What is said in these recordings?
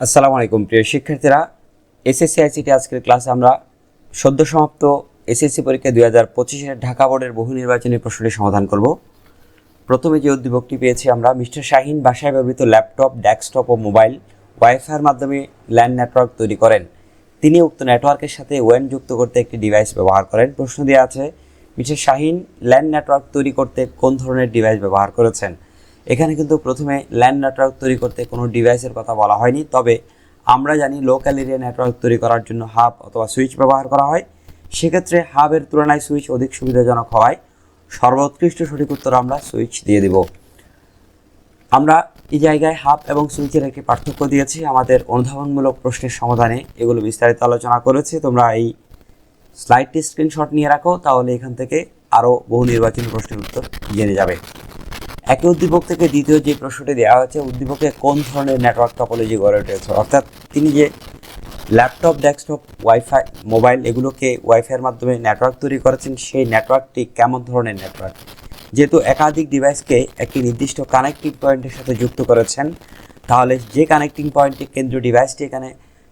আসসালামু আলাইকুম, প্রিয় শিক্ষার্থীরা। এসএসসি আইসিটি আজকের ক্লাসে আমরা সদ্য সমাপ্ত এসএসসি পরীক্ষা দুই হাজার পঁচিশের ঢাকা বোর্ডের বহু নির্বাচনী প্রশ্নটি সমাধান করব। প্রথমে যে উদ্দীপকটি পেয়েছি আমরা, মিস্টার শাহিন বাসায় ব্যবহৃত ল্যাপটপ, ডেস্কটপ ও মোবাইল ওয়াইফাইয়ের মাধ্যমে ল্যান্ড নেটওয়ার্ক তৈরি করেন। তিনি উক্ত নেটওয়ার্কের সাথে ওয়েন যুক্ত করতে একটি ডিভাইস ব্যবহার করেন। প্রশ্ন দেওয়া আছে, মিস্টার শাহিন ল্যান্ড নেটওয়ার্ক তৈরি করতে কোন ধরনের ডিভাইস ব্যবহার করেছেন? এখানে কিন্তু প্রথমে ল্যান্ড নেটওয়ার্ক তৈরি করতে কোনো ডিভাইসের কথা বলা হয়নি, তবে আমরা জানি লোকাল এরিয়া নেটওয়ার্ক তৈরি করার জন্য হাব অথবা সুইচ ব্যবহার করা হয়। সেক্ষেত্রে হাবের তুলনায় সুইচ অধিক সুবিধাজনক হওয়ায় সর্বোৎকৃষ্ট সঠিক উত্তর আমরা সুইচ দিয়ে দেব। আমরা এই জায়গায় হাব এবং সুইচের একটি পার্থক্য দিয়েছি, আমাদের অনুধাবনমূলক প্রশ্নের সমাধানে এগুলো বিস্তারিত আলোচনা করেছি। তোমরা এই স্লাইডটি স্ক্রিনশট নিয়ে রাখো, তাহলে এখান থেকে আরও বহু নির্বাচনী প্রশ্নের উত্তর জেনে যাবে। একই উদ্দীপক থেকে দ্বিতীয় যে প্রশ্নটি দেওয়া হয়েছে, উদ্দীপকে কোন ধরনের নেটওয়ার্ক টপোলজি গড়ে উঠেছে? অর্থাৎ তিনি যে ল্যাপটপ ডেস্কটপ ওয়াইফাই মোবাইল এগুলোকে ওয়াইফাইয়ের মাধ্যমে নেটওয়ার্ক তৈরি করেছেন, সেই নেটওয়ার্কটি কেমন ধরনের নেটওয়ার্ক যেহেতু একাধিক ডিভাইসকে একটি নির্দিষ্ট কানেক্টিং পয়েন্টের সাথে যুক্ত করেছেন, তাহলে যে কানেক্টিং পয়েন্টটি কেন্দ্রীয় ডিভাইসটি এখানে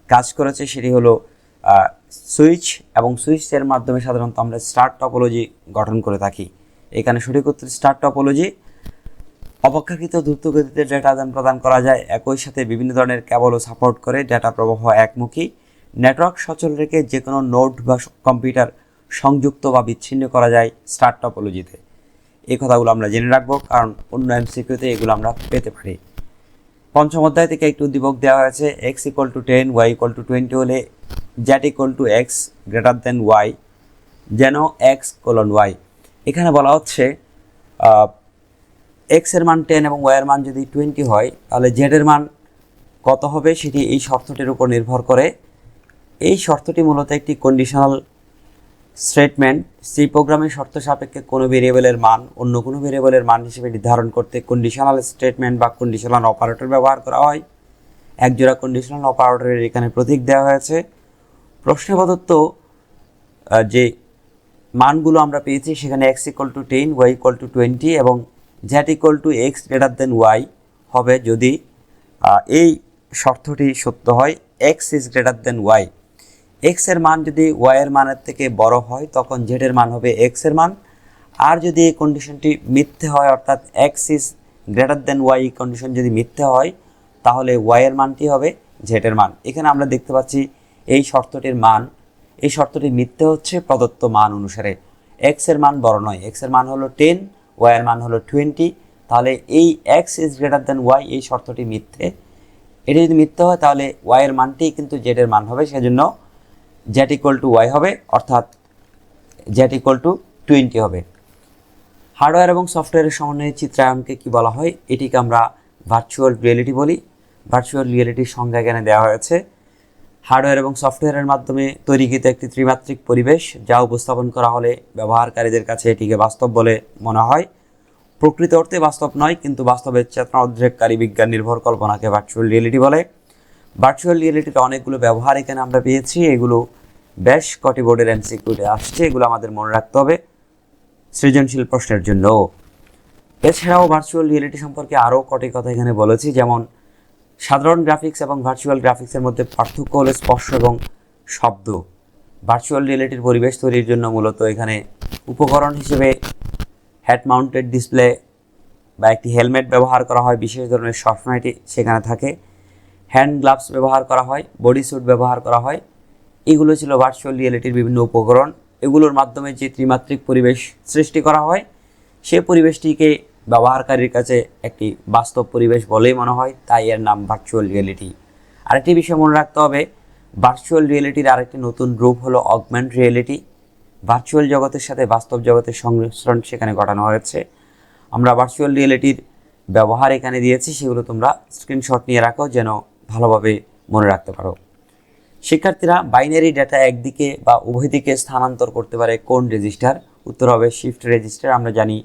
কাজ করেছে, সেটি হলো সুইচ এবং সুইচের মাধ্যমে সাধারণত আমরা স্টার টপোলজি গঠন করে থাকি। এখানে সঠিক উত্তর স্টার টপোলজি অপেক্ষাকৃত দ্রুতগতিতে ডেটা আদান প্রদান করা যায়। একই সাথে বিভিন্ন ধরনের কেবলও সাপোর্ট করে ডেটা প্রবাহ একমুখী। নেটওয়ার্ক সচল রেখে যে কোনো নোট বা কম্পিউটার সংযুক্ত বা বিচ্ছিন্ন করা যায় স্টার টপোলজিতে এই কথাগুলো আমরা জেনে রাখব, কারণ অন্য এমসিকিউতে এগুলো আমরা পেতে পারি। পঞ্চম অধ্যায় থেকে একটি উদ্দীপক দেওয়া হয়েছে X equal to ten Y equal to twenty হলে Z equal to X greater than Y যেন এক্স কোলন ওয়াই এখানে বলা হচ্ছে এক্সের মান টেন এবং ওয়াই এর মান যদি টোয়েন্টি হয়, তাহলে জেড এর মান কত হবে সেটি এই শর্তটির উপর নির্ভর করে। এই শর্তটি মূলত একটি কন্ডিশনাল স্টেটমেন্ট সি প্রোগ্রামের শর্ত সাপেক্ষে কোনো ভেরিয়েবলের মান, অন্য কোনো ভেরিয়েবলের মান হিসেবে নির্ধারণ করতে কন্ডিশনাল স্টেটমেন্ট বা কন্ডিশনাল অপারেটর ব্যবহার করা হয়। একজোড়া কন্ডিশনাল অপারেটরের এখানে প্রতীক দেওয়া হয়েছে। প্রশ্নে প্রদত্ত যে মানগুলো আমরা পেয়েছি সেখানে X equal to ten Y equal to twenty এবং Z equal to X greater than Y হবে যদি এই শর্তটি সত্য হয় X is greater than Y এক্সের মান যদি ওয়াই এর মানের থেকে বড় হয়, তখন জেড এর মান হবে এক্সের মান। আর যদি এই কন্ডিশনটি মিথ্যে হয়, অর্থাৎ X is greater than Y condition যদি মিথ্যে হয়, তাহলে ওয়াই এর মানটি হবে জেড এর মান। এখানে আমরা দেখতে পাচ্ছি এই শর্তটির মান, এই শর্তটি মিথ্যে হচ্ছে প্রদত্ত মান অনুসারে। এক্সের মান বড় নয় এক্সের মান হলো টেন ওয়াই এর মান হলো টোয়েন্টি তাহলে এই X is greater than Y এই শর্তটি মিথ্যে। এটি যদি মিথ্যে হয়, তাহলে ওয়াই এর মানটি কিন্তু জেডের মান হবে, সেজন্য জেড ইকুয়াল টু ওয়াই হবে, অর্থাৎ জেড ইকুয়াল টু টোয়েন্টি হবে। হার্ডওয়্যার এবং সফটওয়্যারের সমন্বয়ে চিত্রায়নকে কি বলা হয়? এটিকে আমরা ভার্চুয়াল রিয়েলিটি বলি। ভার্চুয়াল রিয়েলিটির সংজ্ঞা এখানে দেওয়া হয়েছে। হার্ডওয়্যার এবং সফটওয়্যারের মাধ্যমে তৈরিকৃত একটি ত্রিমাত্রিক পরিবেশ যা উপস্থাপন করা হলে ব্যবহারকারীদের কাছে এটিকে বাস্তব বলে মনে হয়। প্রকৃত অর্থে বাস্তব নয়, কিন্তু বাস্তবের চেতনা উদ্রেককারী বিজ্ঞান নির্ভর কল্পনাকে ভার্চুয়াল রিয়েলিটি বলে। ভার্চুয়াল রিয়েলিটির অনেকগুলো ব্যবহার এখানে আমরা পেয়েছি, এগুলো বেশ কটি বোর্ডের এমসিকিউতে আসছে, এগুলো আমাদের মনে রাখতে হবে সৃজনশীল প্রশ্নের জন্য এছাড়াও ভার্চুয়াল রিয়েলিটি সম্পর্কে আরও কটি কথা এখানে বলেছি, যেমন সাধারণ গ্রাফিক্স এবং ভার্চুয়াল গ্রাফিক্সের মধ্যে পার্থক্য হলো স্পর্শ এবং শব্দ। ভার্চুয়াল রিয়েলিটির পরিবেশ তৈরির জন্য মূলত এখানে উপকরণ হিসেবে হেড মাউন্টেড ডিসপ্লে বা একটি হেলমেট ব্যবহার করা হয়। বিশেষ ধরনের সফটওয়্যারটি সেখানে থাকে। হ্যান্ড গ্লাভস ব্যবহার করা হয় বডি স্যুট ব্যবহার করা হয়। এগুলো ছিল ভার্চুয়াল রিয়েলিটির বিভিন্ন উপকরণ। এগুলোর মাধ্যমে যে ত্রিমাত্রিক পরিবেশ সৃষ্টি করা হয়, সে পরিবেশটিকে ব্যবহারকারীর কাছে একটি বাস্তব পরিবেশ বলেই মনে হয়, তাই এর নাম ভার্চুয়াল রিয়েলিটি আরেকটি বিষয় মনে রাখতে হবে ভার্চুয়াল রিয়েলিটির আরেকটি নতুন রূপ হলো অগমেন্ট রিয়েলিটি ভার্চুয়াল জগতের সাথে বাস্তব জগতের সংমিশ্রণ সেখানে ঘটানো হয়েছে। আমরা ভার্চুয়াল রিয়েলিটির ব্যবহার এখানে দিয়েছি, সেগুলো তোমরা স্ক্রিনশট নিয়ে রাখো যেন ভালোভাবে মনে রাখতে পারো। শিক্ষার্থীরা বাইনারি ডেটা একদিকে বা উভয় দিকে স্থানান্তর করতে পারে কোন রেজিস্টার উত্তর হবে শিফট রেজিস্টার আমরা জানি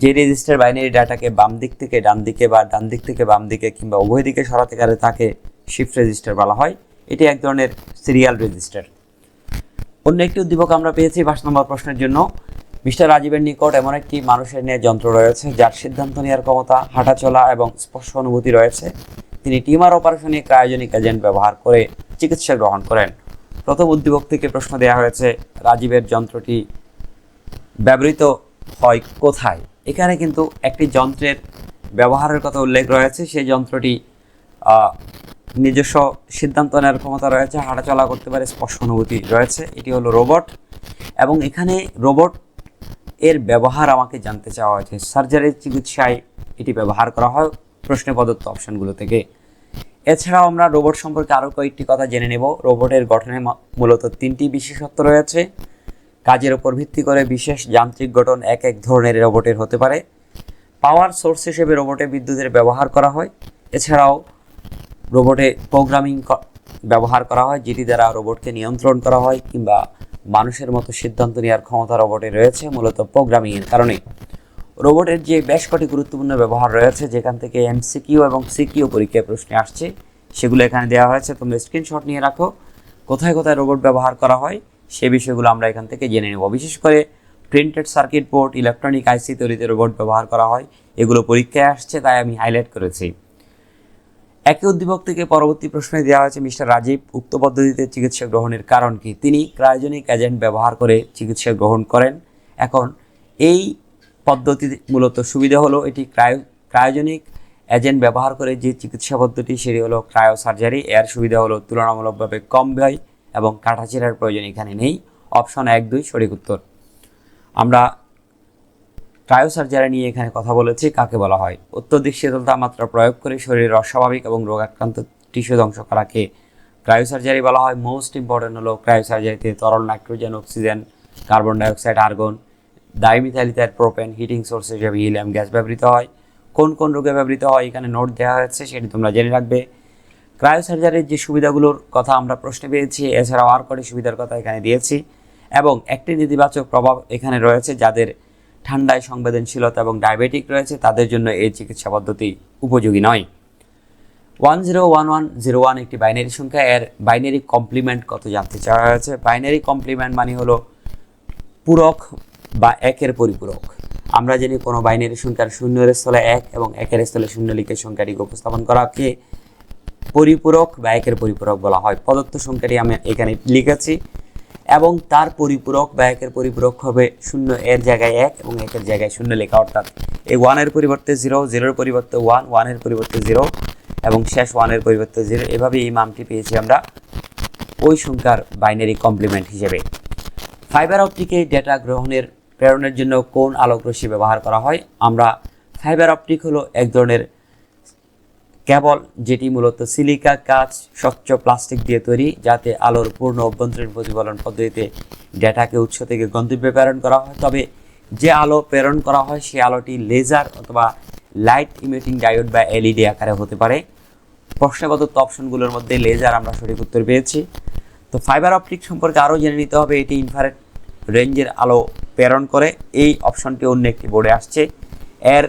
যে রেজিস্টার বাইনারি ডাটাকে বাম দিক থেকে ডান দিকে বা ডান দিক থেকে বাম দিকে কিংবা উভয় দিকে সরাতে পারে তাকে শিফট রেজিস্টার বলা হয়। এটি এক ধরনের সিরিয়াল রেজিস্টার অন্য একটি উদ্দীপক আমরা পেয়েছি পাঁচ নম্বর প্রশ্নের জন্য। মিস্টার রাজীবের নিকট এমন একটি মানুষের নিয়ে যন্ত্র রয়েছে, যার সিদ্ধান্ত নেওয়ার ক্ষমতা হাঁটাচলা এবং স্পর্শ অনুভূতি রয়েছে। তিনি টিমার অপারেশনে ক্রায়োজেনিক এজেন্ট ব্যবহার করে চিকিৎসা গ্রহণ করেন। প্রথম উদ্দীপক থেকে প্রশ্ন দেওয়া হয়েছে, রাজীবের যন্ত্রটি ব্যবহৃত হয় কোথায়? এখানে কিন্তু একটি যন্ত্রের ব্যবহারের কথা উল্লেখ রয়েছে। সেই যন্ত্রটি নিজস্ব সিদ্ধান্ত নেওয়ার ক্ষমতা রয়েছে, হাঁটাচলা করতে পারে, স্পর্শ অনুভূতি রয়েছে। এটি হলো রোবট এবং এখানে রোবট এর ব্যবহার আমাকে জানতে চাওয়া হয়েছে। সার্জারির চিকিৎসায় এটি ব্যবহার করা হয় প্রশ্নে প্রদত্ত অপশনগুলো থেকে। এছাড়াও আমরা রোবট সম্পর্কে আরও কয়েকটি কথা জেনে নেব। রোবটের গঠনে মূলত তিনটি বিশেষত্ব রয়েছে। কাজের উপর ভিত্তি করে বিশেষ যান্ত্রিক গঠন এক এক ধরনের রোবটের হতে পারে। পাওয়ার সোর্স হিসেবে রোবটে বিদ্যুতের ব্যবহার করা হয়। এছাড়াও রোবটে প্রোগ্রামিং ব্যবহার করা হয়, যেটি দ্বারা রোবটকে নিয়ন্ত্রণ করা হয় কিংবা মানুষের মতো সিদ্ধান্ত নেওয়ার ক্ষমতা রোবটে রয়েছে, মূলত প্রোগ্রামিংয়ের কারণে। রোবটের যে বেশ কটি গুরুত্বপূর্ণ ব্যবহার রয়েছে, যেখান থেকে এমসিকিউ এবং সিকিউ পরীক্ষায় প্রশ্নে আসছে, সেগুলো এখানে দেওয়া হয়েছে। তোমরা স্ক্রিনশট নিয়ে রাখো। কোথায় কোথায় রোবট ব্যবহার করা হয় সে বিষয়গুলো আমরা এখান থেকে জেনে নেব। বিশেষ করে printed circuit board electronic IC তৈরিতে রোবট ব্যবহার করা হয়। এগুলো পরীক্ষায় আসছে, তাই আমি হাইলাইট করেছি। একই উদ্দীপক থেকে পরবর্তী প্রশ্নে দেওয়া হয়েছে, মিস্টার রাজীব, উক্ত পদ্ধতিতে চিকিৎসা গ্রহণের কারণ কি? তিনি ক্রায়োজেনিক এজেন্ট ব্যবহার করে চিকিৎসা গ্রহণ করেন। এখন এই পদ্ধতি মূলত সুবিধা হলো, এটি ক্রায়ো, ক্রায়োজেনিক এজেন্ট ব্যবহার করে যে চিকিৎসা পদ্ধতি, সেটি হলো ক্রায়ো সার্জারি এর সুবিধা হলো তুলনামূলকভাবে কম ব্যয়। এবং কাটাচিরার প্রয়োজন এখানে নেই। অপশন এক, দুই, সঠিক উত্তর। আমরা ক্রায়োসার্জারি নিয়ে এখানে কথা বলেছি, কাকে বলা হয়? অত্যধিক শীতলতা মাত্রা প্রয়োগ করে শরীরের অস্বাভাবিক এবং রোগাক্রান্ত টিস্যু ধ্বংস করাকে ক্রায়োসার্জারি বলা হয়। মোস্ট ইম্পর্টেন্ট হলো ক্রায়োসার্জারিতে তরল nitrogen, oxygen carbon dioxide argon ডাইমিথাইলিথাইড propane heating source হিসেবে হিলিয়াম গ্যাস ব্যবহৃত হয়। কোন কোন রোগে ব্যবহৃত হয়? এখানে নোট দেওয়া হয়েছে, সেটি তোমরা জেনে রাখবে। ক্রায়োসার্জারির যে সুবিধাগুলোর কথা আমরা প্রশ্নে পেয়েছি, এছাড়াও আর কটি সুবিধার কথা এখানে দিয়েছি এবং একটি নেতিবাচক প্রভাব এখানে রয়েছে যাদের ঠান্ডায় সংবেদনশীলতা এবং ডায়াবেটিক রয়েছে, তাদের জন্য এই চিকিৎসা পদ্ধতি উপযোগী নয়। One zero one one zero one একটি বাইনারি সংখ্যা, এর বাইনারি কমপ্লিমেন্ট কত জানতে চাওয়া হয়েছে? বাইনারি কমপ্লিমেন্ট মানে হলো পূরক বা একের পরিপূরক। আমরা জানি কোনো বাইনারি সংখ্যার শূন্যের স্থলে এক এবং একের স্থলে শূন্য লিখে সংখ্যাটিকে উপস্থাপন করাকে পরিপূরক বা একের পরিপূরক বলা হয়। প্রদত্ত সংখ্যাটি আমি এখানে লিখেছি এবং তার পরিপূরক বা একের পরিপূরক হবে শূন্য এর জায়গায় এক এবং একের জায়গায় শূন্য লেখা, অর্থাৎ এই ওয়ানের পরিবর্তে জিরো জিরোর পরিবর্তে ওয়ান ওয়ানের পরিবর্তে জিরো এবং শেষ ওয়ানের পরিবর্তে জিরো এভাবে এই মানটি পেয়েছি আমরা ওই সংখ্যার বাইনারি কমপ্লিমেন্ট হিসেবে। ফাইবার অপটিকে ডেটা গ্রহণের প্রেরণের জন্য কোন আলোক রশ্মি ব্যবহার করা হয়? আমরা ফাইবার অপটিক হলো এক ধরনের কেবল যেটি মূলত সিলিকা, কাঁচ, স্বচ্ছ প্লাস্টিক দিয়ে তৈরি, যাতে আলোর পূর্ণ অভ্যন্তরীণ প্রতিফলন পদ্ধতিতে ডেটাকে উৎস থেকে গন্তব্যে প্রেরণ করা হয়। তবে যে আলো প্রেরণ করা হয় সেই আলোটি লেজার অথবা লাইট ইমিটিং ডায়োড বা এলইডি আকারে হতে পারে। প্রশ্নগত অপশনগুলোর মধ্যে লেজার আমরা সঠিক উত্তর পেয়েছি। তো ফাইবার অপটিক সম্পর্কে আরও জেনে নিতে হবে, এটি ইনফ্রারেড রেঞ্জের আলো প্রেরণ করে। এই অপশনটি অন্য একটি বোর্ডে আসছে। এর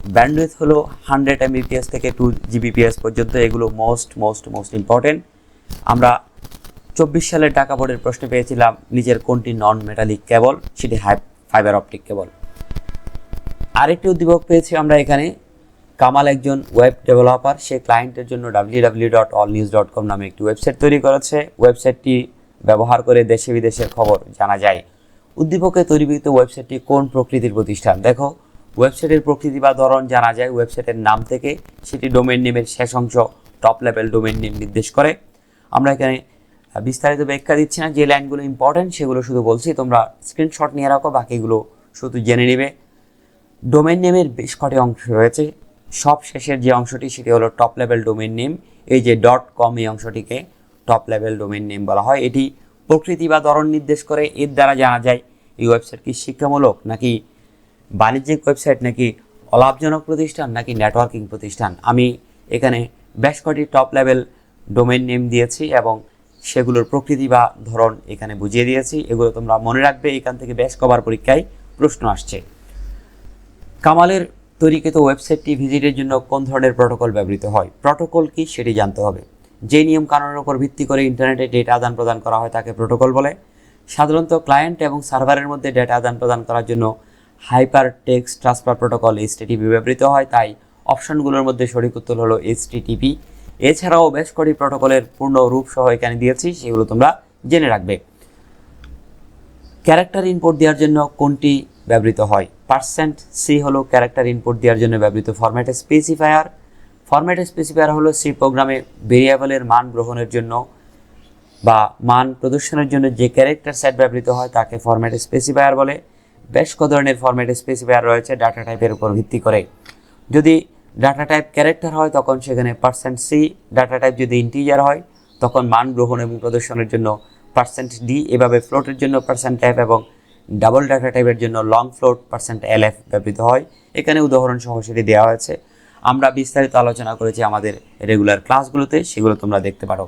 ব্যান্ডউইথ হলো হান্ড্রেড এমবিপিএস থেকে টু জিবিপিএস পর্যন্ত, এগুলো মোস্ট মোস্ট মোস্ট ইম্পর্টেন্ট আমরা চব্বিশ সালের ঢাকা বোর্ডের প্রশ্ন পেয়েছিলাম নিজের কোনটি নন মেটালিক কেবল সেটি হাই ফাইবার অপটিক কেবল আরেকটি উদ্দীপক পেয়েছি আমরা এখানে, কামাল একজন ওয়েব ডেভেলপার সে ক্লায়েন্টের জন্য W W dot all news dot com নামে একটি ওয়েবসাইট তৈরি করেছে। ওয়েবসাইটটি ব্যবহার করে দেশে বিদেশের খবর জানা যায়। উদ্দীপকে তৈরিকৃত ওয়েবসাইটটি কোন প্রকৃতির প্রতিষ্ঠান? দেখো ওয়েবসাইটের প্রকৃতি বা ধরন জানা যায়। ওয়েবসাইটের নাম থেকে সেটি ডোমেন নেমের শেষ অংশ টপ লেভেল ডোমেন নেম নির্দেশ করে। আমরা এখানে বিস্তারিত ব্যাখ্যা দিচ্ছি না। যে লাইনগুলো ইম্পর্টেন্ট সেগুলো শুধু বলছি। তোমরা স্ক্রিনশট নিয়ে রাখো, বাকিগুলো শুধু জেনে নেবে। ডোমেন নেমের বেশ কটি অংশ রয়েছে। সব শেষের যে অংশটি, সেটি হলো টপ লেভেল ডোমেন নেম। এই যে ডট কম এই অংশটিকে টপ লেভেল ডোমেন নেম বলা হয়। এটি প্রকৃতি বা ধরন নির্দেশ করে। এর দ্বারা জানা যায়, এই ওয়েবসাইট কি শিক্ষামূলক নাকি বাণিজ্যিক ওয়েবসাইট নাকি অলাভজনক প্রতিষ্ঠান নাকি নেটওয়ার্কিং প্রতিষ্ঠান? আমি এখানে বেশ কটি টপ লেভেল ডোমেন নেম দিয়েছি এবং সেগুলোর প্রকৃতি বা ধরন এখানে বুঝিয়ে দিয়েছি। এগুলো তোমরা মনে রাখবে, এখান থেকে বেশ কবার পরীক্ষায় প্রশ্ন আসছে। কামালের তৈরিকৃত ওয়েবসাইটটি ভিজিটের জন্য কোন ধরনের প্রোটোকল ব্যবহৃত হয়? প্রোটোকল কি সেটি জানতে হবে। যে নিয়ম কানুনের উপর ভিত্তি করে ইন্টারনেটে ডেটা আদান প্রদান করা হয় তাকে প্রোটোকল বলে। সাধারণত ক্লায়েন্ট এবং সার্ভারের মধ্যে ডেটা আদান প্রদান করার জন্য hyper text transfer protocol HTTP ব্যবহৃত হয়, তাই অপশনগুলোর মধ্যে সঠিক উত্তর হলো এইচটিটিপি এছাড়াও বেশ কটি প্রোটোকলের পূর্ণ রূপ সহ এখানে দিয়েছি, সেগুলো তোমরা জেনে রাখবে। ক্যারেক্টার ইনপুট দেওয়ার জন্য কোনটি ব্যবহৃত হয়? পার্সেন্ট সি হলো ক্যারেক্টার ইনপুট দেওয়ার জন্য ব্যবহৃত ফরম্যাট স্পেসিফায়ার। ফরম্যাট স্পেসিফায়ার হলো সি প্রোগ্রামে ভেরিয়েবলের মান গ্রহণের জন্য বা মান প্রদর্শনের জন্য যে ক্যারেক্টার সেট ব্যবহৃত হয়, তাকে ফরম্যাট স্পেসিফায়ার বলে। বেশ ক ধরনের ফরম্যাট স্পেসিফায়ার রয়েছে ডাটা টাইপের উপর ভিত্তি করে। যদি ডাটা টাইপ ক্যারেক্টার হয়, তখন সেখানে পার্সেন্ট সি ডাটা টাইপ যদি ইন্টিজার হয়, তখন মান গ্রহণ এবং প্রদর্শনের জন্য পার্সেন্ট ডি এভাবে ফ্লোটের জন্য পার্সেন্ট টাইপ এবং ডাবল ডাটা টাইপের জন্য long float percent L F ব্যবহৃত হয়। এখানে উদাহরণ সহ সেটি দেওয়া হয়েছে। আমরা বিস্তারিত আলোচনা করেছি আমাদের রেগুলার ক্লাসগুলোতে সেগুলো তোমরা দেখতে পারো।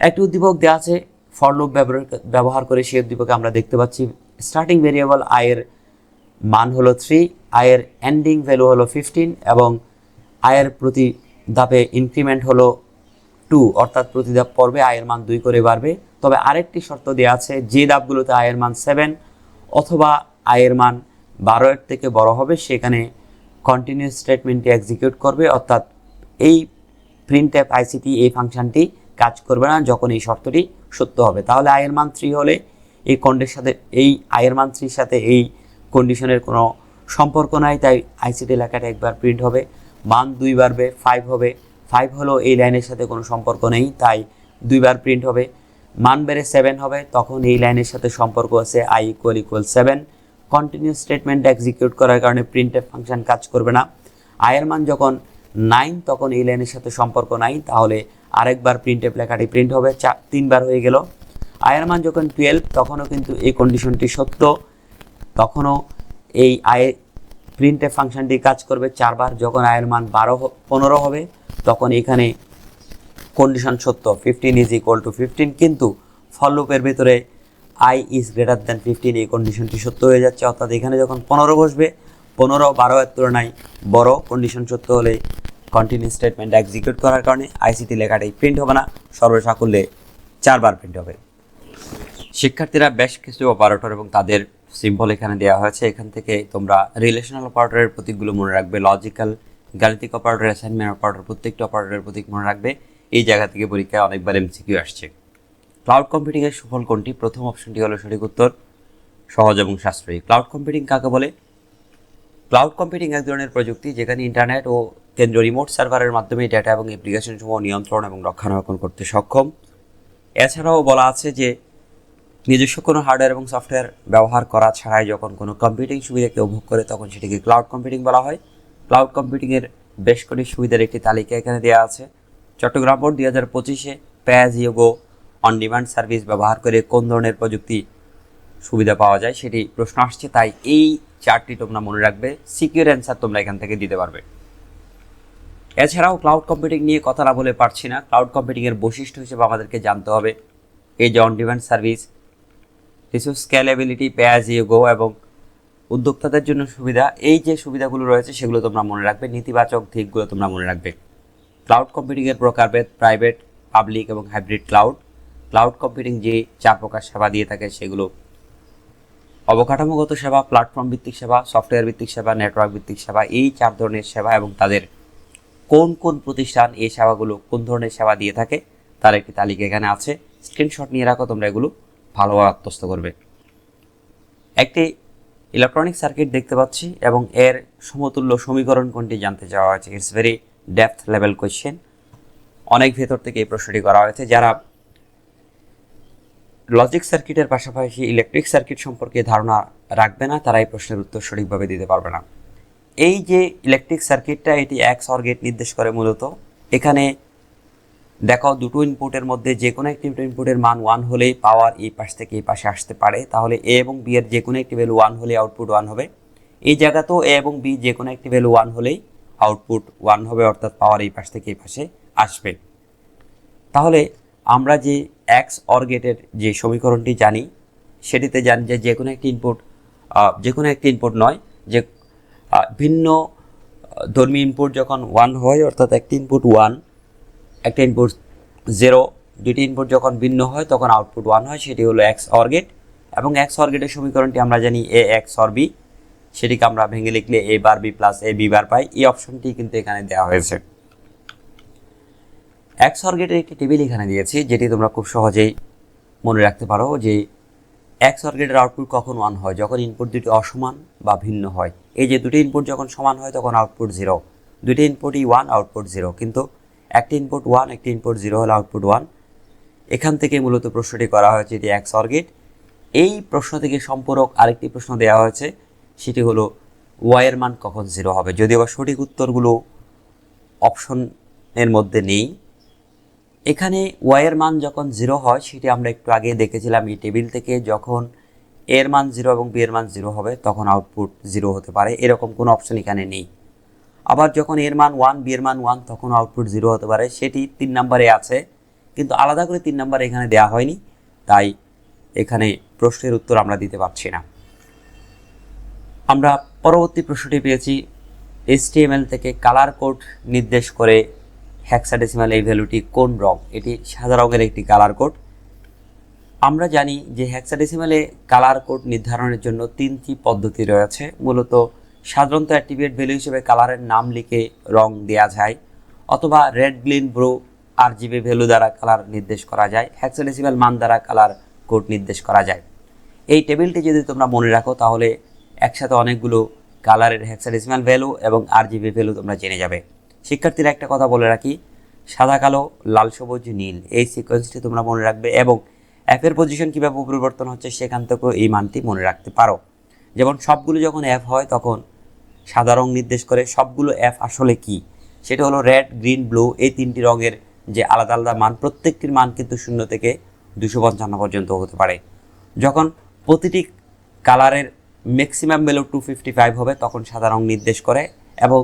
একটি উদ্দীপক দেওয়া আছে ফর লুপ ব্যবহার ব্যবহার করে সেই উদ্দীপকে আমরা দেখতে পাচ্ছি। স্টার্টিং ভেরিয়েবল আয়ের মান হলো থ্রি আয়ের এন্ডিং ভ্যালু হলো ফিফটিন এবং আয়ের প্রতি ধাপে ইনক্রিমেন্ট হলো টু অর্থাৎ প্রতি ধাপ পর্বে আয়ের মান দুই করে বাড়বে। তবে আরেকটি শর্ত দেওয়া আছে, যে ধাপগুলোতে আয়ের মান সেভেন অথবা আয়ের মান বারো এর থেকে বড় হবে, সেখানে কন্টিনিউস স্টেটমেন্টটি এক্সিকিউট করবে, অর্থাৎ এই প্রিন্ট অ্যাপ আইসিটি এই ফাংশনটি কাজ করবে না যখন এই শর্তটি সত্য হবে। তাহলে আয়ের মান থ্রি হলে এই কন্ডের সাথে, এই আয়ের মান থ্রির সাথে এই কন্ডিশনের কোনো সম্পর্ক নাই, তাই আইসিটি লেখাটা একবার প্রিন্ট হবে। মান দুই বাড়বে ফাইভ হবে। ফাইভ হলো এই লাইনের সাথে কোনো সম্পর্ক নেই, তাই দুইবার প্রিন্ট হবে। মান বেড়ে সেভেন হবে, তখন এই লাইনের সাথে সম্পর্ক আছে I equal equal seven continues statement execute করার কারণে প্রিন্টের ফাংশন কাজ করবে না। আয়ের মান যখন নাইন তখন এই লাইনের সাথে সম্পর্ক নাই, তাহলে আরেকবার প্রিন্টেপ লেখাটি প্রিন্ট হবে। চার তিনবার হয়ে গেল। আয়ের মান যখন টুয়েলভ তখনও কিন্তু এই কন্ডিশনটি সত্য। তখনও এই আয় প্রিন্টে ফাংশনটি কাজ করবে চারবার। যখন আয়ের মান বারো পনেরো হবে, তখন এখানে কন্ডিশন সত্য। Fifteen is equal to fifteen কিন্তু ফল লুপের ভিতরে I is greater than fifteen এই কন্ডিশনটি সত্য হয়ে যাচ্ছে। অর্থাৎ এখানে যখন পনেরো বসবে, পনেরো বারো এর তুলনায় বড় কন্ডিশন সত্য হলে কন্টিনিউ স্টেটমেন্ট এক্সিকিউট করার কারণে আইসিটি লেখাটাই প্রিন্ট হবে না। সর্বসাকুল্যে চারবার প্রিন্ট হবে। শিক্ষার্থীরা বেশ কিছু অপারেটর এবং তাদের সিম্বল এখানে দেওয়া হয়েছে। এখান থেকে তোমরা রিলেশনাল অপারেটরের প্রতীকগুলো মনে রাখবে লজিক্যাল গাণিতিক অপারেটর অ্যাসাইনমেন্ট অপারেটর প্রত্যেকটি অপারেটরের প্রতীক মনে রাখবে। এই জায়গা থেকে পরীক্ষায় অনেকবার এমসিকিউ আসছে। ক্লাউড কম্পিউটিংয়ের সুফল কোনটি? প্রথম অপশনটি হলো সঠিক উত্তর, সহজ এবং সাশ্রয়ী। ক্লাউড কম্পিউটিং কাকে বলে? ক্লাউড কম্পিউটিং এক ধরনের প্রযুক্তি যেখানে ইন্টারনেট ও কেন্দ্র রিমোট সার্ভারের মাধ্যমে ডেটা এবং অ্যাপ্লিকেশন সমূহ নিয়ন্ত্রণ এবং রক্ষণাবেক্ষণ করতে সক্ষম। এছাড়াও বলা আছে যে নিজস্ব কোনো হার্ডওয়্যার এবং সফটওয়্যার ব্যবহার করা ছাড়াই যখন কোনো কম্পিউটিং সুবিধা কেউ ভোগ করে, তখন সেটিকে ক্লাউড কম্পিউটিং বলা হয়। ক্লাউড কম্পিউটিংয়ের বেশ কটি সুবিধার একটি তালিকা এখানে দেওয়া আছে। চট্টগ্রাম বোর্ড দুই হাজার পঁচিশে pay as you go on demand service ব্যবহার করে কোন ধরনের প্রযুক্তি সুবিধা পাওয়া যায় সেটি প্রশ্ন আসছে। তাই এই চারটি তোমরা মনে রাখবে সিকিউর অ্যান্সার তোমরা এখান থেকে দিতে পারবে। এছাড়াও ক্লাউড কম্পিউটিং নিয়ে কথা না বলে পারছি না। ক্লাউড কম্পিউটিংয়ের বৈশিষ্ট্য হিসেবে আমাদেরকে জানতে হবে। এই যে on demand service resource scalability, pay as go এবং উদ্যোক্তাদের জন্য সুবিধা। এই যে সুবিধাগুলো রয়েছে, সেগুলো তোমরা মনে রাখবে। নেতিবাচক দিকগুলো তোমরা মনে রাখবে। ক্লাউড কম্পিউটিংয়ের প্রকারভেদ প্রাইভেট পাবলিক এবং হাইব্রিড ক্লাউড ক্লাউড কম্পিউটিং যে চার প্রকার সেবা দিয়ে থাকে, সেগুলো অবকাঠামোগত সেবা প্ল্যাটফর্ম ভিত্তিক সেবা সফটওয়্যার ভিত্তিক সেবা নেটওয়ার্ক ভিত্তিক সেবা, এই চার ধরনের সেবা এবং তাদের কোন কোন প্রতিষ্ঠান এই সেবাগুলো কোন ধরনের সেবা দিয়ে থাকে, তার একটি তালিকা এখানে আছে। স্ক্রিনশট নিয়ে রাখো তোমরা এগুলো। ভালোভাবে আত্মস্থ করবে। একটি ইলেকট্রনিক সার্কিট দেখতে পাচ্ছি এবং এর সমতুল্য সমীকরণ কোনটি জানতে চাওয়া হয়েছে? It's very depth level question অনেক ভেতর থেকে এই প্রশ্নটি করা হয়েছে যারা লজিক সার্কিটের পাশাপাশি ইলেকট্রিক সার্কিট সম্পর্কে ধারণা রাখবে না, তারা এই প্রশ্নের উত্তর সঠিকভাবে দিতে পারবে না। এই যে ইলেকট্রিক সার্কিটটা এটি এক্স অর গেট নির্দেশ করে মূলত, এখানে দেখো দুটো ইনপুটের মধ্যে যে কোনো একটি ইনপুটের মান ওয়ান হলেই পাওয়ার এই পাশ থেকে এই পাশে আসতে পারে। তাহলে এ এবং বি এর যে কোনো একটি ভ্যালু ওয়ান হলে আউটপুট ওয়ান হবে। এই জায়গাতেও এ এবং বি যে কোনো একটি ভ্যালু ওয়ান হলেই আউটপুট ওয়ান হবে, অর্থাৎ পাওয়ার এই পাশ থেকে এই পাশে আসবে। তাহলে আমরা যে এক্স অর গেটের যে সমীকরণটি জানি, সেটিতে জানি যে যে কোনো একটি ইনপুট যে কোনো একটি ইনপুট নয়, যে ভিন্ন ধর্মী ইনপুট যখন ওয়ান হয়, অর্থাৎ একটি ইনপুট ওয়ান একটা ইনপুট জিরো দুটি ইনপুট যখন ভিন্ন হয়, তখন আউটপুট ওয়ান হয়, সেটি হলো এক্স অর এবং এক্স অর সমীকরণটি আমরা জানি এ এক্স অর বি সেটিকে আমরা ভেঙে লিখলে A bar B plus A B bar পাই। এই অপশনটি কিন্তু এখানে দেওয়া হয়েছে। এক্স অর্গেটের একটি টেবিল এখানে দিয়েছি, যেটি তোমরা খুব সহজেই মনে রাখতে পারো যে এক্স অর্গেটের আউটপুট কখন ওয়ান হয়? যখন ইনপুট দুটি অসমান বা ভিন্ন হয়। এই যে দুটি ইনপুট যখন সমান হয়, তখন আউটপুট জিরো দুটি ইনপুটই ওয়ান আউটপুট জিরো কিন্তু একটি ইনপুট ওয়ান একটি ইনপুট জিরো হলে আউটপুট ওয়ান এখান থেকে মূলত প্রশ্নটি করা হয়েছে এটি এক্স অর্গেট এই প্রশ্ন থেকে সম্পূরক আরেকটি প্রশ্ন দেওয়া হয়েছে, সেটি হলো ওয়াইয়ের মান কখন জিরো হবে? যদিও বা সঠিক উত্তরগুলো অপশনের মধ্যে নেই। এখানে ওয়াইয়ের মান যখন জিরো হয়, সেটি আমরা একটু আগে দেখেছিলাম এই টেবিল থেকে, যখন এর মান জিরো এবং বি এর মান জিরো হবে, তখন আউটপুট জিরো হতে পারে। এরকম কোনো অপশন এখানে নেই। আবার যখন এর মান ওয়ান বি এর মান ওয়ান তখন আউটপুট জিরো হতে পারে। সেটি তিন নম্বরে আছে, কিন্তু আলাদা করে তিন নম্বরে এখানে দেওয়া হয়নি, তাই এখানে প্রশ্নের উত্তর আমরা দিতে পারছি না। আমরা পরবর্তী প্রশ্নটি পেয়েছি এইচটিএমএল থেকে কালার কোড নির্দেশ করে হ্যাক্সাডেসিমাল এই ভ্যালুটি কোন রং? এটি সাদা রঙের একটি কালার কোড আমরা জানি যে হ্যাক্সাডেসিমালে কালার কোড নির্ধারণের জন্য তিনটি পদ্ধতি রয়েছে, মূলত সাধারণত অ্যাক্টিভেট ভ্যালু হিসেবে কালারের নাম লিখে রং দেওয়া যায়, অথবা red green blue R GB value দ্বারা কালার নির্দেশ করা যায় হ্যাক্সাডেসিমাল মান দ্বারা কালার কোড নির্দেশ করা যায়। এই টেবিলটি যদি তোমরা মনে রাখো, তাহলে একসাথে অনেকগুলো কালারের হ্যাক্সাডেসিমাল ভ্যালু এবং আর জিবি ভ্যালু তোমরা জেনে যাবে। শিক্ষার্থীরা একটা কথা বলে রাখি, সাদা, কালো, লাল, সবুজ, নীল, এই সিকোয়েন্সটি তোমরা মনে রাখবে এবং অ্যাপের পজিশন কীভাবে পরিবর্তন হচ্ছে সেখান থেকেও এই মানটি মনে রাখতে পারো। যেমন সবগুলো যখন অ্যাপ হয়, তখন সাদা রং নির্দেশ করে সবগুলো অ্যাপ আসলে কি? সেটা হলো রেড গ্রিন ব্লু এই তিনটি রঙের যে আলাদা আলাদা মান, প্রত্যেকটির মান কিন্তু শূন্য থেকে দুশো পঞ্চান্ন পর্যন্ত হতে পারে। যখন প্রতিটি কালারের maximum value two fifty five হবে, তখন সাদা রং নির্দেশ করে এবং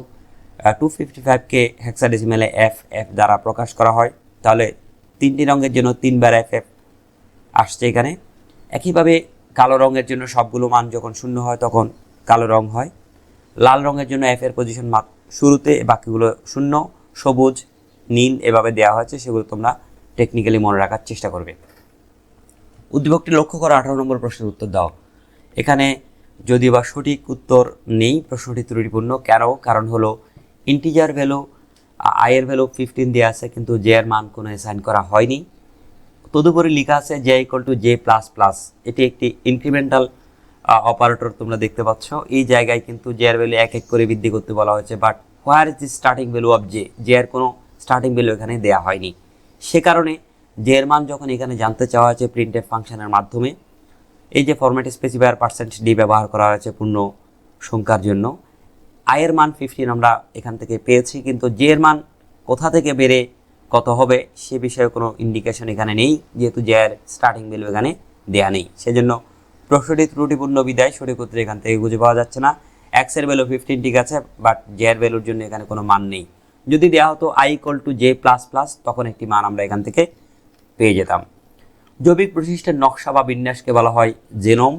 টু ফিফটি ফাইভকে হেক্সাডেসিমেলে এফ এফ দ্বারা প্রকাশ করা হয়। তাহলে তিনটি রঙের জন্য তিনবার এফ এফ আসছে এখানে। একইভাবে কালো রঙের জন্য সবগুলো মান যখন শূন্য হয়, তখন কালো রং হয়। লাল রঙের জন্য এফ এর পজিশন মাত শুরুতে বাকিগুলো শূন্য, সবুজ, নীল এভাবে দেওয়া হয়েছে, সেগুলো তোমরা টেকনিক্যালি মনে রাখার চেষ্টা করবে। উদ্দীপকটি লক্ষ্য করা, আঠারো নম্বর প্রশ্নের উত্তর দাও। এখানে যদি বা সঠিক উত্তর নেই, প্রশ্নটি ত্রুটিপূর্ণ। কেন? কারণ হলো ইন্টিজার ভ্যালু আয়ের ভ্যালু ফিফটিন দেওয়া আছে, কিন্তু জে এর মান কোনো অ্যাসাইন করা হয়নি। তদুপরি লেখা আছে J equal to J plus plus এটি একটি ইনক্রিমেন্টাল অপারেটর তোমরা দেখতে পাচ্ছ। এই জায়গায় কিন্তু জে এর ভ্যালু এক এক করে বৃদ্ধি করতে বলা হয়েছে। But where is the starting value of J J এর কোনো স্টার্টিং ভ্যালু এখানে দেওয়া হয়নি। সে কারণে জে এর মান যখন এখানে জানতে চাওয়া হয়েছে প্রিন্টের ফাংশনের মাধ্যমে, এই যে ফরম্যাট স্পেসিফায়ার পার্সেন্ট ডি ব্যবহার করা হয়েছে পূর্ণ সংখ্যার জন্য আয়ের মান ফিফটিন আমরা এখান থেকে পেয়েছি, কিন্তু জে এর মান কোথা থেকে বেড়ে কত হবে সে বিষয়ে কোনো ইন্ডিকেশন এখানে নেই, যেহেতু জে এর স্টার্টিং ভ্যালু এখানে দেয়া নেই। সেজন্য প্রশ্নটি ত্রুটিপূর্ণ বিদায় সঠিক উত্তর এখান থেকে খুঁজে পাওয়া যাচ্ছে না। এক্সের ভ্যালু ফিফটিন ঠিক আছে বাট জে এর ভ্যালুর জন্য এখানে কোনো মান নেই। যদি দেওয়া হতো I equal to J plus plus তখন একটি মান আমরা এখান থেকে পেয়ে যেতাম। জৈবিক বৈশিষ্ট্যের নকশা বা বিন্যাসকে বলা হয় জেনোম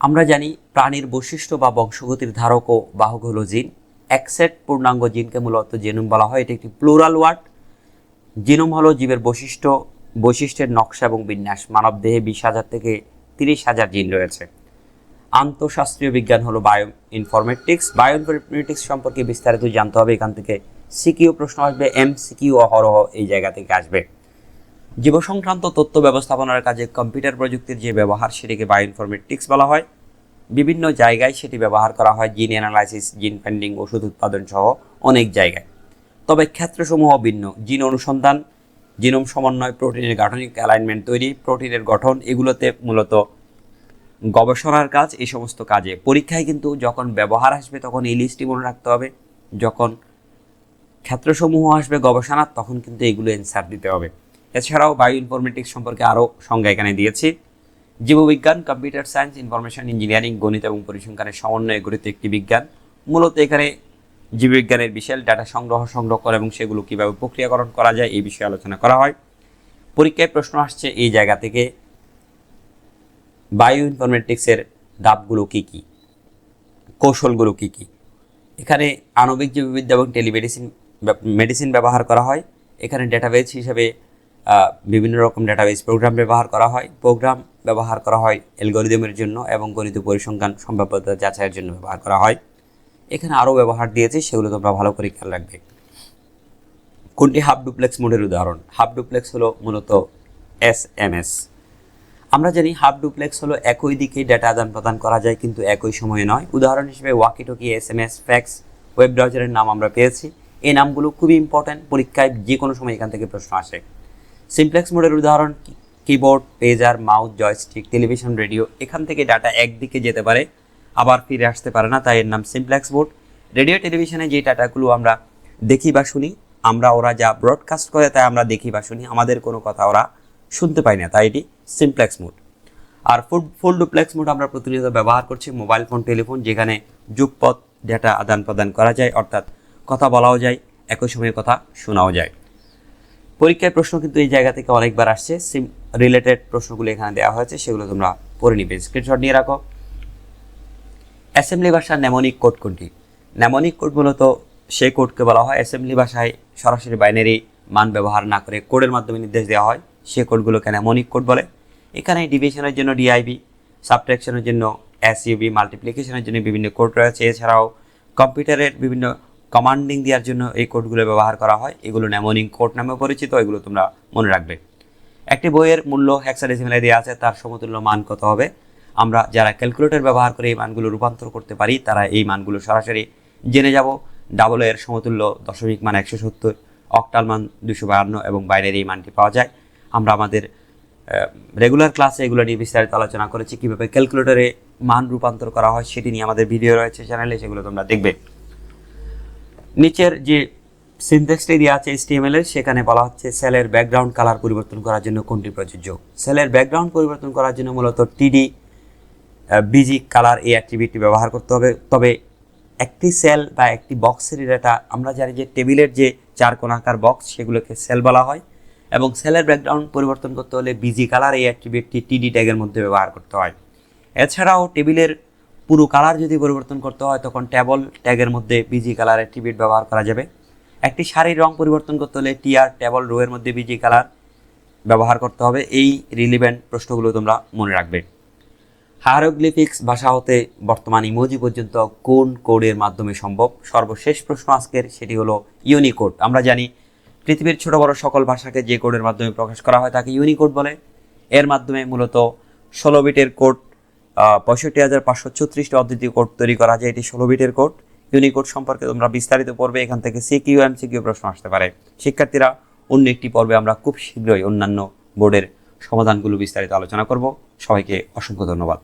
আমরা জানি প্রাণীর বৈশিষ্ট্য বা বংশগতির ধারক ও বাহক হলো জিন একসেট পূর্ণাঙ্গ জিনকে মূলত জেনোম বলা হয়। এটি একটি প্লুরাল ওয়ার্ড জিনোম হলো জীবের বৈশিষ্ট্য, বৈশিষ্ট্যের নকশা এবং বিন্যাস। মানবদেহে বিশ হাজার থেকে তিরিশ হাজার জিন রয়েছে। আন্তঃশাস্ত্রীয় বিজ্ঞান হলো বায়ো ইনফরমেটিক্স বায়ো ইনফরমেটিক্স সম্পর্কে বিস্তারিত জানতে হবে, এখান থেকে সিকিউ প্রশ্ন আসবে এম সিকিউ অহরহ এই জায়গা থেকে আসবে। জীব সংক্রান্ত তথ্য ব্যবস্থাপনার কাজে কম্পিউটার প্রযুক্তির যে ব্যবহার, সেটিকে বায়ো ইনফরমেটিক্স বলা হয়। বিভিন্ন জায়গায় সেটি ব্যবহার করা হয়, জিন অ্যানালাইসিস, জিন পেন্ডিং, ওষুধ উৎপাদন সহ অনেক জায়গায়। তবে ক্ষেত্রসমূহ ভিন্ন। জিন অনুসন্ধান জিনোম সমন্বয়, প্রোটিনের গাঠনিক অ্যালাইনমেন্ট তৈরি, প্রোটিনের গঠন, এগুলোতে মূলত গবেষণার কাজ, এই সমস্ত কাজে। পরীক্ষায় কিন্তু যখন ব্যবহার আসবে তখন এই লিস্টটি মনে রাখতে হবে। যখন ক্ষেত্রসমূহ আসবে গবেষণার তখন কিন্তু এগুলো অ্যান্সার দিতে হবে। এছাড়াও বায়ো ইনফরমেটিক্স সম্পর্কে আরও সংজ্ঞা এখানে দিয়েছি। জীববিজ্ঞান কম্পিউটার সায়েন্স ইনফরমেশন ইঞ্জিনিয়ারিং গণিত এবং পরিসংখ্যানের সমন্বয়ে গঠিত একটি বিজ্ঞান। মূলত এখানে জীববিজ্ঞানের বিশাল ডাটা সংগ্রহ সংগ্রহ করা এবং সেগুলো কীভাবে প্রক্রিয়াকরণ করা যায় এই বিষয়ে আলোচনা করা হয়। পরীক্ষায় প্রশ্ন আসছে এই জায়গা থেকে বায়ো ইনফরমেটিক্সের ধাপগুলো কী কী? কৌশলগুলো কী কী? এখানে আণবিক জীববিদ্যা এবং টেলিমেডিসিন মেডিসিন ব্যবহার করা হয়। এখানে ডেটাবেস হিসেবে বিভিন্ন রকম ডেটাবেস প্রোগ্রাম ব্যবহার করা হয়। প্রোগ্রাম ব্যবহার করা হয় অ্যালগোরিদমের জন্য এবং গণিত পরিসংখ্যান সম্ভাব্যতা যাচাইয়ের জন্য ব্যবহার করা হয়। এখানে আরও ব্যবহার দিয়েছে, সেগুলো তোমরা ভালো করে খেয়াল রাখবে। কোনটি হাফ ডুপ্লেক্স মোডের উদাহরণ? হাফ ডুপ্লেক্স হলো মূলত এস এম এস। আমরা জানি হাফ ডুপ্লেক্স হলো একই দিকে ডেটা আদান প্রদান করা যায়, কিন্তু একই সময়ে নয়। উদাহরণ হিসেবে walkie talkie S M S fax web ব্রাউজারের নাম আমরা পেয়েছি। এই নামগুলো খুবই ইম্পর্ট্যান্ট পরীক্ষায় যে কোনো সময় এখান থেকে প্রশ্ন আসে। সিমপ্লেক্স মোডের উদাহরণ keyboard, pager mouse joystick, television, radio, এখান থেকে ডাটা একদিকে যেতে পারে। আবার ফিরে আসতে পারে না, তাই এর নাম সিমপ্লেক্স মোড রেডিও টেলিভিশনে যে ডাটাগুলো আমরা দেখি বা শুনি, আমরা ওরা যা ব্রডকাস্ট করে তাই আমরা দেখি বা শুনি, আমাদের কোনো কথা ওরা শুনতে পাই না, তাই এটি সিমপ্লেক্স মোড আর ফুল ফুল ডুপ্লেক্স মোড আমরা প্রতিনিয়ত ব্যবহার করছি মোবাইল ফোন টেলিফোন যেখানে যুগপথ ডেটা আদান প্রদান করা যায়, অর্থাৎ কথা বলাও যায়, একই সময়ে কথা শোনাও যায়। পরীক্ষায় প্রশ্ন কিন্তু এই জায়গা থেকে অনেকবার আসছে সিম রিলেটেড প্রশ্নগুলো এখানে দেওয়া হয়েছে, সেগুলো তোমরা পড়ে নিবে। স্ক্রিনশট নিয়ে রাখো। অ্যাসেম্বলি ভাষার ন্যামনিক কোড কোনটি? ন্যামনিক কোড মূলত সেই কোডকে বলা হয়। অ্যাসেম্বলি ভাষায় সরাসরি বাইনারি মান ব্যবহার না করে কোডের মাধ্যমে নির্দেশ দেওয়া হয়। সে কোডগুলোকে ন্যামনিক কোড বলে। এখানে ডিভিশনের জন্য ডিআইবি সাবট্রাকশনের জন্য এস এসইউবি মাল্টিপ্লিকেশনের জন্য বিভিন্ন কোড রয়েছে। এছাড়াও কম্পিউটারের বিভিন্ন কমান্ডিং দেওয়ার জন্য এই কোডগুলো ব্যবহার করা হয়। এগুলো ন্যামনিং কোড নামে পরিচিত, এগুলো তোমরা মনে রাখবে। একটি বইয়ের মূল্য হেক্সাডেসিমেলে দেওয়া আছে, তার সমতুল্য মান কত হবে? আমরা যারা ক্যালকুলেটর ব্যবহার করে এই মানগুলো রূপান্তর করতে পারি, তারা এই মানগুলো সরাসরি জেনে যাব। ডাবল এর সমতুল্য দশমিক মান একশো সত্তর অক্টাল মান দুশো বাহান্ন এবং বাইরের এই মানটি পাওয়া যায়। আমরা আমাদের রেগুলার ক্লাসে এগুলো নিয়ে বিস্তারিত আলোচনা করেছি, কীভাবে ক্যালকুলেটরে মান রূপান্তর করা হয় সেটি নিয়ে আমাদের ভিডিও রয়েছে চ্যানেলে সেগুলো তোমরা দেখবে। নিচের যে সিনটেক্সটি দেওয়া আছে এর, সেখানে বলা হচ্ছে সেলের ব্যাকগ্রাউন্ড কালার পরিবর্তন করার জন্য কোনটি প্রযোজ্য? সেলের ব্যাকগ্রাউন্ড পরিবর্তন করার জন্য মূলত টিডি বিজি কালার এই অ্যাক্টিভিটি ব্যবহার করতে হবে। তবে একটি সেল বা একটি বক্সের ডেটা আমরা জানি যে টেবিলের যে চার কোণাকার বক্স সেগুলোকে সেল বলা হয়। এবং সেলের ব্যাকগ্রাউন্ড পরিবর্তন করতে হলে বিজি কালার এই অ্যাক্টিভিটি টিডি ট্যাগের মধ্যে ব্যবহার করতে হয়। এছাড়াও টেবিলের পুরো কালার যদি পরিবর্তন করতে হয়, তখন ট্যাবল ট্যাগের মধ্যে বিজি কালার অ্যাট্রিবিউট ব্যবহার করা যাবে। একটি শাড়ির রং পরিবর্তন করতে হলে টিআর ট্যাবল রোয়ের মধ্যে বিজি কালার ব্যবহার করতে হবে। এই রিলিভেন্ট প্রশ্নগুলো তোমরা মনে রাখবে। হায়ারোগ্লিফিক্স ভাষা হতে বর্তমান ইমোজি পর্যন্ত কোন কোডের মাধ্যমে সম্ভব? সর্বশেষ প্রশ্ন আজকের সেটি হলো ইউনিকোড। আমরা জানি পৃথিবীর ছোট বড় সকল ভাষাকে যে কোডের মাধ্যমে প্রকাশ করা হয় তাকে ইউনিকোড বলে। এর মাধ্যমে মূলত ষোলো বিটের কোড পঁয়ষট্টি হাজার পাঁচশো ছত্রিশটি অদ্বিতীয় কোড তৈরি করা যায়। এটি ষোলো বিটের কোড। ইউনিকোড সম্পর্কে তোমরা বিস্তারিত পড়বে। এখান থেকে সিকিউ এম সিকিউ প্রশ্ন আসতে পারে। শিক্ষার্থীরা অন্য একটি পর্বে আমরা খুব শীঘ্রই অন্যান্য বোর্ডের সমাধানগুলো বিস্তারিত আলোচনা করব। সবাইকে অসংখ্য ধন্যবাদ।